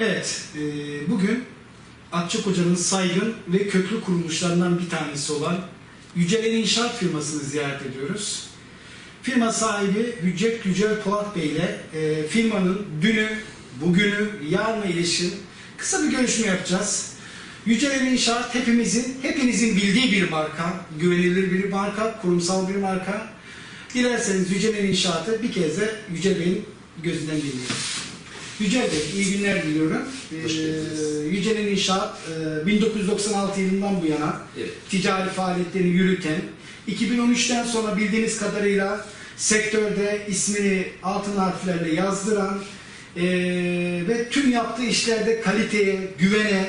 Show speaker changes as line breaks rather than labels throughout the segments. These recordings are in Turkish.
Evet, e, bugün Akçakoca'nın saygın ve köklü kuruluşlarından bir tanesi olan Yücelen İnşaat firmasını ziyaret ediyoruz. Firma sahibi Hüccet Yücel Polat Bey ile e, firmanın dünü, bugünü, yarına ilişkin kısa bir görüşme yapacağız. Yücelen İnşaat hepimizin, hepinizin bildiği bir marka, güvenilir bir marka, kurumsal bir marka. Dilerseniz Yücelen İnşaat'ı bir kez de Yücel Bey'in gözünden dinleyelim. Yücel Bey, iyi günler diliyorum.
Hoş geldiniz.
Ee, Yücel'in İnşaat e, 1996 yılından bu yana
Evet.
ticari faaliyetlerini yürüten, 2013'ten sonra bildiğiniz kadarıyla sektörde ismini altın harflerle yazdıran e, ve tüm yaptığı işlerde kaliteye, güvene,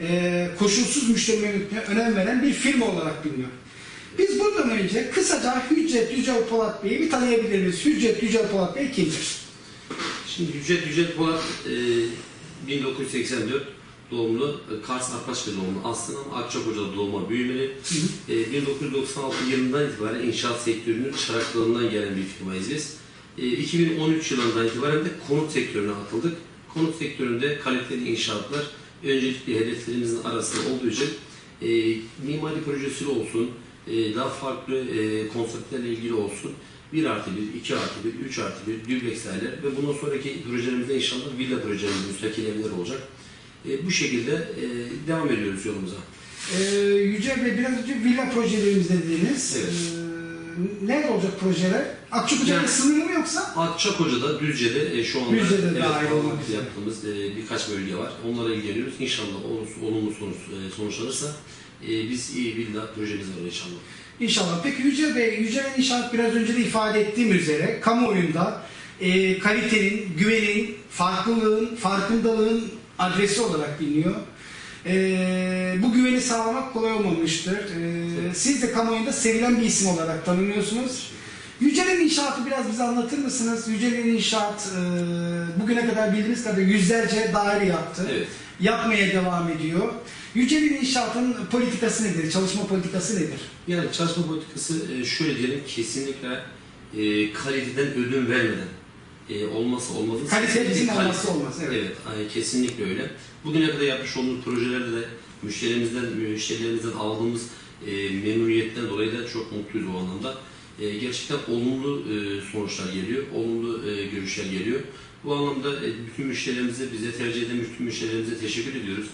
e, koşulsuz müşteri memnuniyetine önem veren bir firma olarak biliniyor. Biz bundan önce kısaca Hüccet Yücel Polat Bey'i bir tanıyabilir miyiz? Hüccet Yücel Polat Bey kimdir?
Şimdi Yücel Yücel Polat e, 1984 doğumlu, e, Kars Arpaçkı doğumlu aslında ama Akçakoca'da doğma büyümeli. E, 1996 yılından itibaren inşaat sektörünün çıraklığından gelen bir firmayız biz. E, 2013 yılından itibaren de konut sektörüne atıldık. Konut sektöründe kaliteli inşaatlar öncelikli hedeflerimizin arasında olduğu için e, mimari projesi olsun, e, daha farklı e, konseptlerle ilgili olsun 1 artı 1, 2 artı 1, 3 artı 1, dubleks daireler ve bundan sonraki projelerimizde inşallah villa projelerimiz, müstakil evler olacak. E, bu şekilde e, devam ediyoruz yolumuza.
Ee, Yücel Bey biraz önce villa projelerimiz dediğiniz.
Evet.
Ee, nerede olacak projeler? Akçakoca'da
Yani-
sınırlı mı yoksa?
Akçakoca'da, Düzce'de e, şu anda
Düzce'de
evet,
dahil olmak üzere.
yaptığımız e, birkaç bölge var. Onlara ilgileniyoruz. İnşallah olumsuz, olumlu sonuç, e, sonuçlanırsa e, biz iyi villa projemiz var inşallah.
İnşallah. Peki Yücel Bey, Yücel'in inşaat biraz önce de ifade ettiğim üzere kamuoyunda e, kalitenin, güvenin, farklılığın, farkındalığın adresi olarak biliniyor. E, bu güveni sağlamak kolay olmamıştır. E, siz de kamuoyunda sevilen bir isim olarak tanınıyorsunuz. Yücel'in inşaatı biraz bize anlatır mısınız? Yücel'in inşaat e, bugüne kadar bildiğimiz kadar yüzlerce daire yaptı.
Evet.
Yapmaya devam ediyor. Yücel'in inşaatın politikası nedir? Çalışma politikası nedir?
Yani çalışma politikası e, şöyle diyelim kesinlikle e, kaliteden ödün vermeden e, olmazsa olmazı.
Kalite bizim
Kalite.
olmazsa olmaz, evet.
Evet, kesinlikle öyle. Bugüne kadar yapmış olduğumuz projelerde de müşterimizden, müşterilerimizden aldığımız e, memnuniyetten dolayı da çok mutluyuz o anlamda. E, gerçekten olumlu e, sonuçlar geliyor, olumlu e, görüşler geliyor. Bu anlamda e, bütün müşterilerimize, bize tercih eden bütün müşterilerimize teşekkür ediyoruz.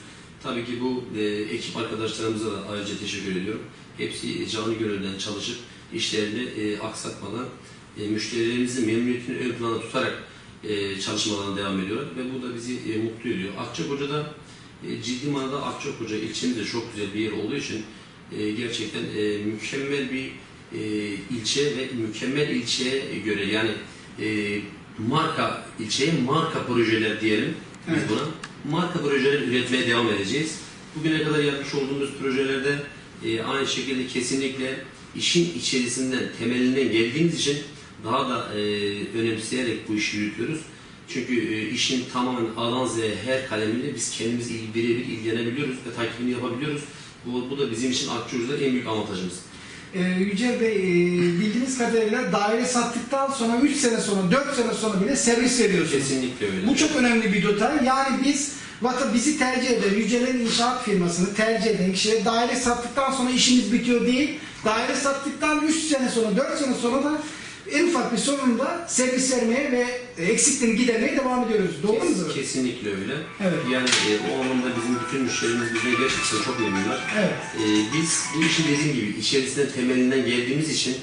Tabii ki bu e, ekip arkadaşlarımıza da ayrıca teşekkür ediyorum. Hepsi canı gönülden çalışıp işlerini e, aksatmadan e, müşterilerimizin memnuniyetini ön plana tutarak e, çalışmalarına devam ediyorlar ve bu da bizi e, mutlu ediyor. Akçakoca'da e, ciddi manada Akçakoca ilçemiz de çok güzel bir yer olduğu için e, gerçekten e, mükemmel bir e, ilçe ve mükemmel ilçeye göre yani e, marka ilçeye marka projeler diyelim biz buna. Marka projeler üretmeye devam edeceğiz. Bugüne kadar yapmış olduğumuz projelerde e, aynı şekilde kesinlikle işin içerisinden, temelinden geldiğimiz için daha da e, önemseyerek bu işi yürütüyoruz. Çünkü e, işin tamamen A'dan Z'ye her kalemiyle biz kendimiz birebir ilgilenebiliyoruz ve takibini yapabiliyoruz. Bu, bu da bizim için Akçurcu'da en büyük avantajımız.
Ee, Yücel Bey, e, bildiğiniz kadarıyla daire sattıktan sonra 3 sene sonra, 4 sene sonra bile servis veriyorsunuz.
Kesinlikle öyle.
Bu çok önemli bir detay. Yani biz vata bizi tercih eden, Yücel'in inşaat firmasını tercih eden kişiye daire sattıktan sonra işimiz bitiyor değil. Daire sattıktan 3 sene sonra, 4 sene sonra da en ufak bir sorununda servis vermeye ve eksikliğini gidermeye devam ediyoruz. Doğru mu?
Kes- Kesinlikle öyle.
Evet.
Yani e, o anlamda bizim bütün müşterimiz bize gerçekten çok memnunlar.
Evet.
E, biz bu işin dediğim gibi içerisinden temelinden geldiğimiz için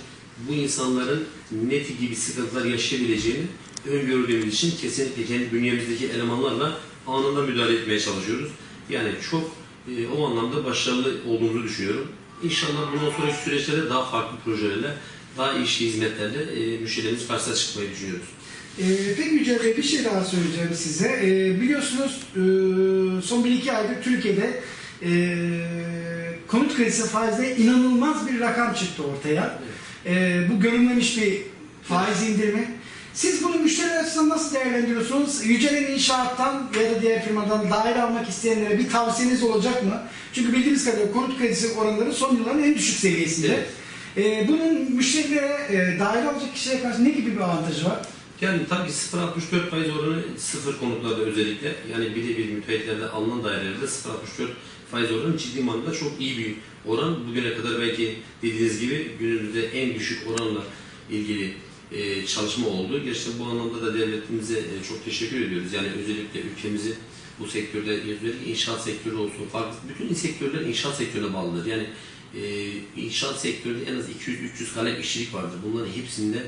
bu insanların ne tip gibi sıkıntılar yaşayabileceğini öngördüğümüz için kesinlikle kendi bünyemizdeki elemanlarla anında müdahale etmeye çalışıyoruz. Yani çok e, o anlamda başarılı olduğumuzu düşünüyorum. İnşallah bundan sonraki süreçlerde daha farklı projelerle, daha iyi hizmetlerle e, müşterilerimiz karşısına çıkmayı düşünüyoruz.
Ee, peki Yücel Bey bir şey daha söyleyeceğim size. Ee, biliyorsunuz e, son 1-2 aydır Türkiye'de e, konut kredisi faizde inanılmaz bir rakam çıktı ortaya. Ee, bu görünmemiş bir faiz indirimi. Siz bunu müşteri açısından nasıl değerlendiriyorsunuz? Yücel'in inşaattan ya da diğer firmadan daire almak isteyenlere bir tavsiyeniz olacak mı? Çünkü bildiğimiz kadarıyla konut kredisi oranları son yılların en düşük seviyesinde.
Evet.
Ee, bunun müşterilere e, daire alacak kişiye karşı ne gibi bir avantajı var?
Yani tabii 0.64 faiz oranı sıfır konutlarda özellikle yani birebir müteahhitlerde alınan dairelerde 0.64 faiz oranı ciddi manada çok iyi bir oran. Bugüne kadar belki dediğiniz gibi günümüzde en düşük oranla ilgili e, çalışma oldu. Gerçekten bu anlamda da devletimize e, çok teşekkür ediyoruz. Yani özellikle ülkemizi bu sektörde özellikle inşaat sektörü olsun farklı bütün sektörler inşaat sektörüne bağlıdır. Yani e, inşaat sektöründe en az 200-300 kalem işçilik vardır. Bunların hepsinde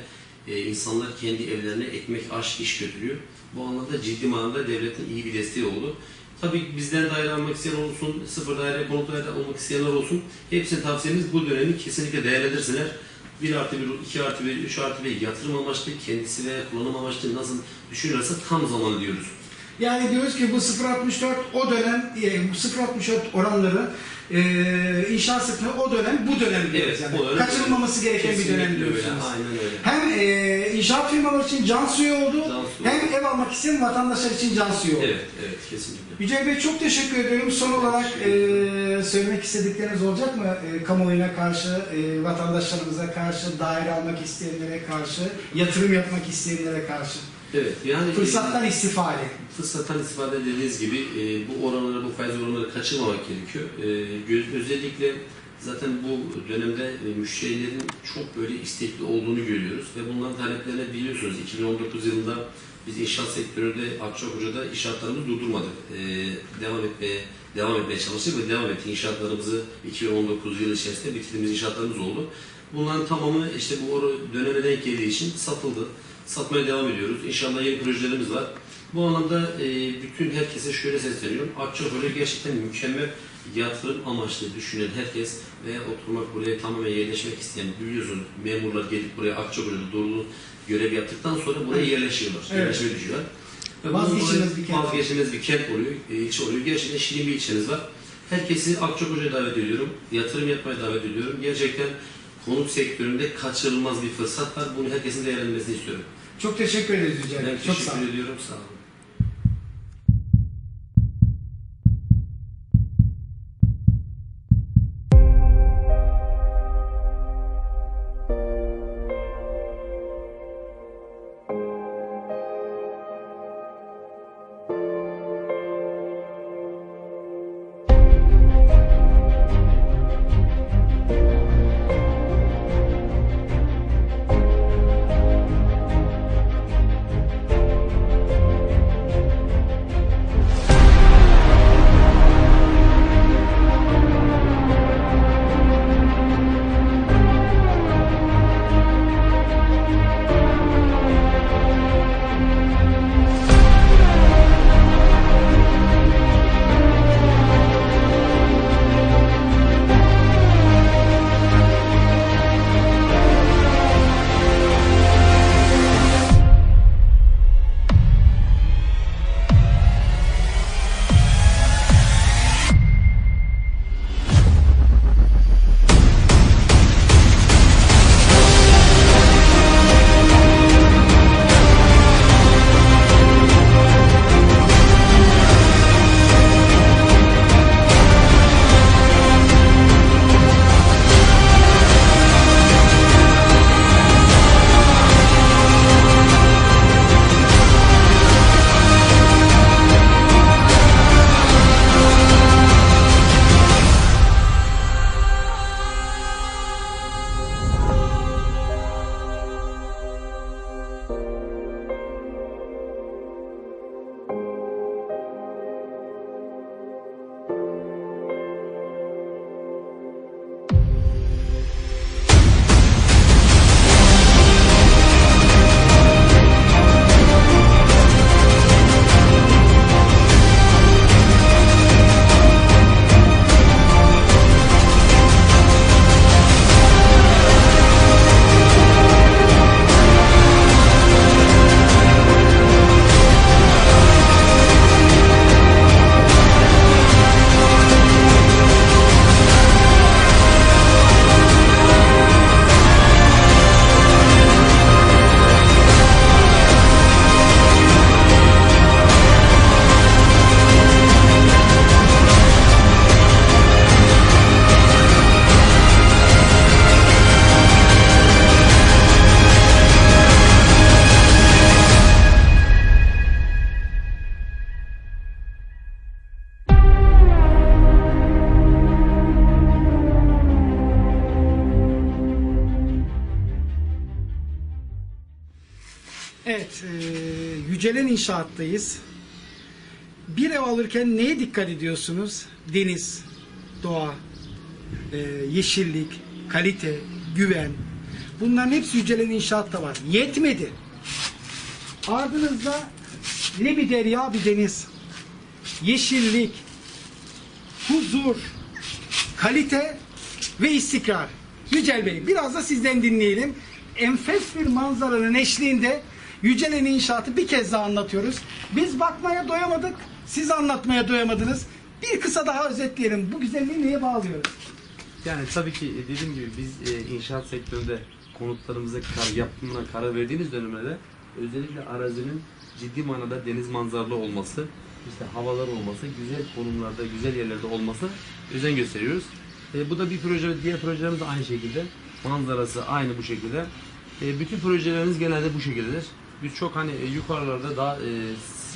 e, insanlar kendi evlerine ekmek, aş, iş götürüyor. Bu anlamda ciddi manada devletin iyi bir desteği oldu. Tabii bizden daire almak isteyen olsun, sıfır daire, konut daire almak isteyenler olsun. Hepsine tavsiyemiz bu dönemi kesinlikle değerlendirsinler. 1 artı 1, 2 artı 1, 3 artı 1 yatırım amaçlı, kendisi veya kullanım amaçlı nasıl düşünürse tam zamanı diyoruz.
Yani diyoruz ki bu 0.64 o dönem, e, bu 0.64 oranları e, inşaat sektörü o dönem, bu dönem diyoruz
Evet,
yani. Kaçırılmaması gereken bir dönem
öyle,
diyorsunuz.
Aynen öyle.
Hem e, inşaat firmaları için can suyu oldu,
Can suyu
hem ev almak isteyen vatandaşlar için can suyu oldu.
Evet, evet kesinlikle.
Yücel Bey çok teşekkür ediyorum. Son olarak e, söylemek istedikleriniz olacak mı? E, kamuoyuna karşı, e, vatandaşlarımıza karşı, daire almak isteyenlere karşı, yatırım yapmak isteyenlere karşı.
Evet, yani
Fırsattan istifade.
fırsattan istifade dediğiniz gibi e, bu oranları, bu faiz oranları kaçırmamak gerekiyor. E, göz- özellikle zaten bu dönemde e, müşterilerin çok böyle istekli olduğunu görüyoruz ve bunların taleplerine biliyorsunuz 2019 yılında biz inşaat sektöründe Akçakoca'da inşaatlarımızı durdurmadık. E, devam etmeye devam etmeye çalıştık ve devam ettik. İnşaatlarımızı 2019 yılı içerisinde bitirdiğimiz inşaatlarımız oldu. Bunların tamamı işte bu döneme denk geldiği için satıldı. Satmaya devam ediyoruz. İnşallah yeni projelerimiz var. Bu anlamda e, bütün herkese şöyle sesleniyorum. Akçakoca gerçekten mükemmel yatırım amaçlı düşünen herkes veya oturmak buraya tamamen yerleşmek isteyen biliyorsunuz memurlar gelip buraya Akçakoca'da doğru görev yaptıktan sonra buraya yerleşiyorlar.
Evet.
Yerleşmeye düşüyorlar. Ve
Vazgeçilmez bir kent.
Vazgeçilmez bir kent oluyor, e, ilçe oluyor. Gerçekten şirin bir ilçeniz var. Herkesi Akçakoca'ya davet ediyorum. Yatırım yapmaya davet ediyorum. Gerçekten konut sektöründe kaçırılmaz bir fırsat var. Bunu herkesin değerlendirmesini istiyorum.
Çok teşekkür ederiz Yücel Bey.
Ben
Çok sağ olun.
teşekkür ediyorum. Sağ olun.
Yücelen İnşaat'tayız. Bir ev alırken neye dikkat ediyorsunuz? Deniz, doğa, e, yeşillik, kalite, güven. Bunların hepsi Yücelen İnşaat'ta var. Yetmedi. Ardınızda ne bir derya bir deniz. Yeşillik, huzur, kalite ve istikrar. Yücel Bey biraz da sizden dinleyelim. Enfes bir manzaranın eşliğinde Yücelen İnşaatı bir kez daha anlatıyoruz. Biz bakmaya doyamadık, siz anlatmaya doyamadınız. Bir kısa daha özetleyelim. Bu güzelliği neye bağlıyoruz?
Yani tabii ki dediğim gibi biz e, inşaat sektöründe konutlarımıza kar, yapımına karar verdiğimiz dönemlerde özellikle arazinin ciddi manada deniz manzaralı olması, işte havalar olması, güzel konumlarda, güzel yerlerde olması özen gösteriyoruz. E, bu da bir proje, diğer projelerimiz aynı şekilde. Manzarası aynı bu şekilde. E, bütün projelerimiz genelde bu şekildedir. Biz çok hani e, yukarılarda daha e,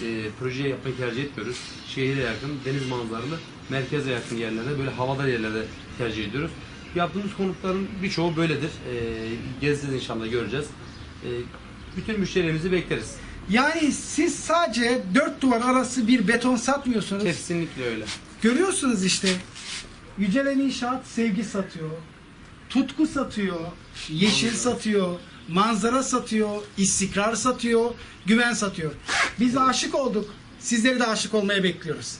e, proje yapmayı tercih etmiyoruz. Şehire yakın, deniz manzaralı, merkeze yakın yerlerde, böyle havadar yerlerde tercih ediyoruz. Yaptığımız konutların birçoğu böyledir. E, gezeceğiz inşallah göreceğiz. E, bütün müşterilerimizi bekleriz.
Yani siz sadece dört duvar arası bir beton satmıyorsunuz.
Kesinlikle öyle.
Görüyorsunuz işte. Yücelen İnşaat sevgi satıyor. Tutku satıyor. Yeşil satıyor. Manzara satıyor. istikrar satıyor. Güven satıyor. Biz aşık olduk. Sizleri de aşık olmaya bekliyoruz.